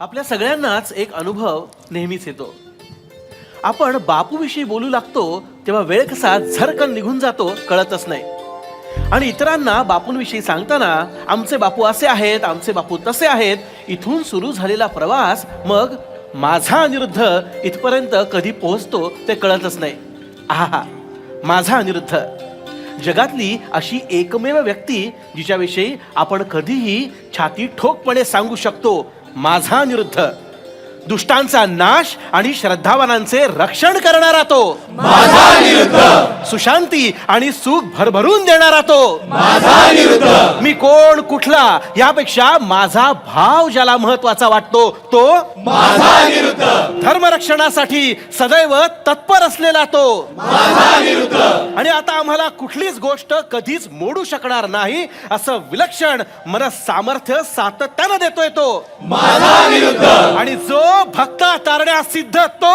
आपल्या सगळ्यांनाच एक अनुभव नेहमीच येतो. आपण बापूविषयी बोलू लागतो तेव्हा वेळ कसा झरकन निघून जातो कळतच नाही. आणि इतरांना बापूंविषयी सांगताना आमचे बापू असे आहेत आमचे बापू तसे आहेत इथून सुरू झालेला प्रवास मग माझा अनिरुद्ध इथपर्यंत कधी पोहोचतो ते कळतच नाही. आहा माझा अनिरुद्ध. जगातली अशी एकमेव व्यक्ती जिच्याविषयी आपण कधीही छाती ठोकपणे सांगू शकतो माझा निरुद्ध. दुष्टांचा नाश आणि श्रद्धावानांचे रक्षण करणारा तो. सुशांती आणि सुख भरभरून देणारा तो. मी कोण कुठला यापेक्षा माझा भाव ज्याला महत्त्वाचा वाटतो तो धर्मरक्षणासाठी सदैव तत्पर असलेला तो. आणि आता आम्हाला कुठलीच गोष्ट कधीच मोडू शकणार नाही असं विलक्षण मन सामर्थ्य सातत्यानं देतोय तो. आणि जो भक्त तारण्यास सिद्ध तो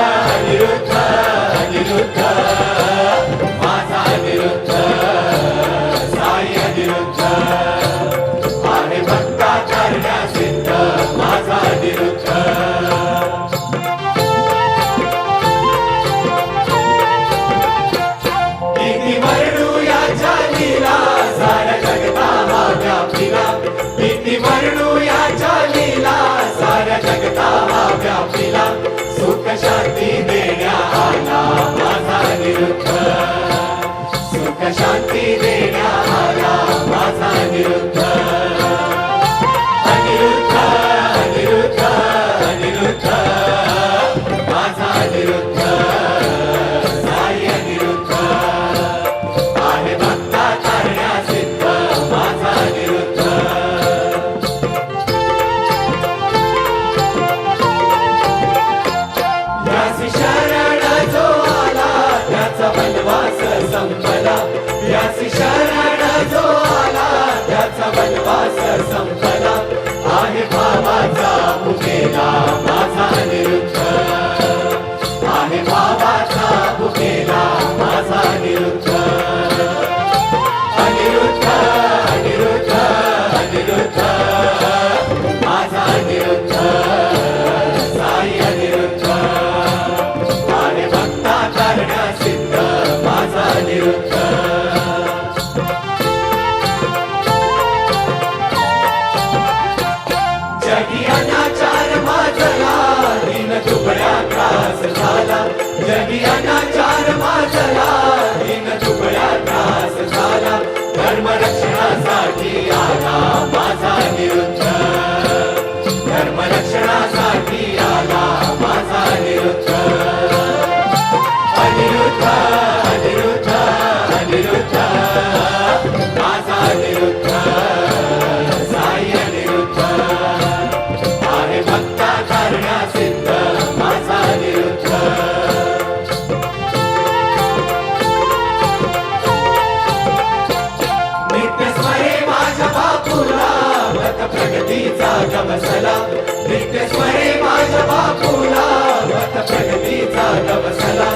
माझा स्वरे माझ्या बापूला प्रगतीचा गवसला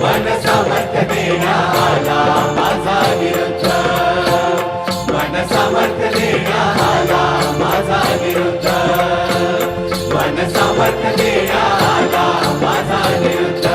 मन सामर्थ्य माझा विरुद्ध मन सामर्थ्य देण्या माझा विरुद्ध मन सामर्थ्य देण्या माझा विरुद्ध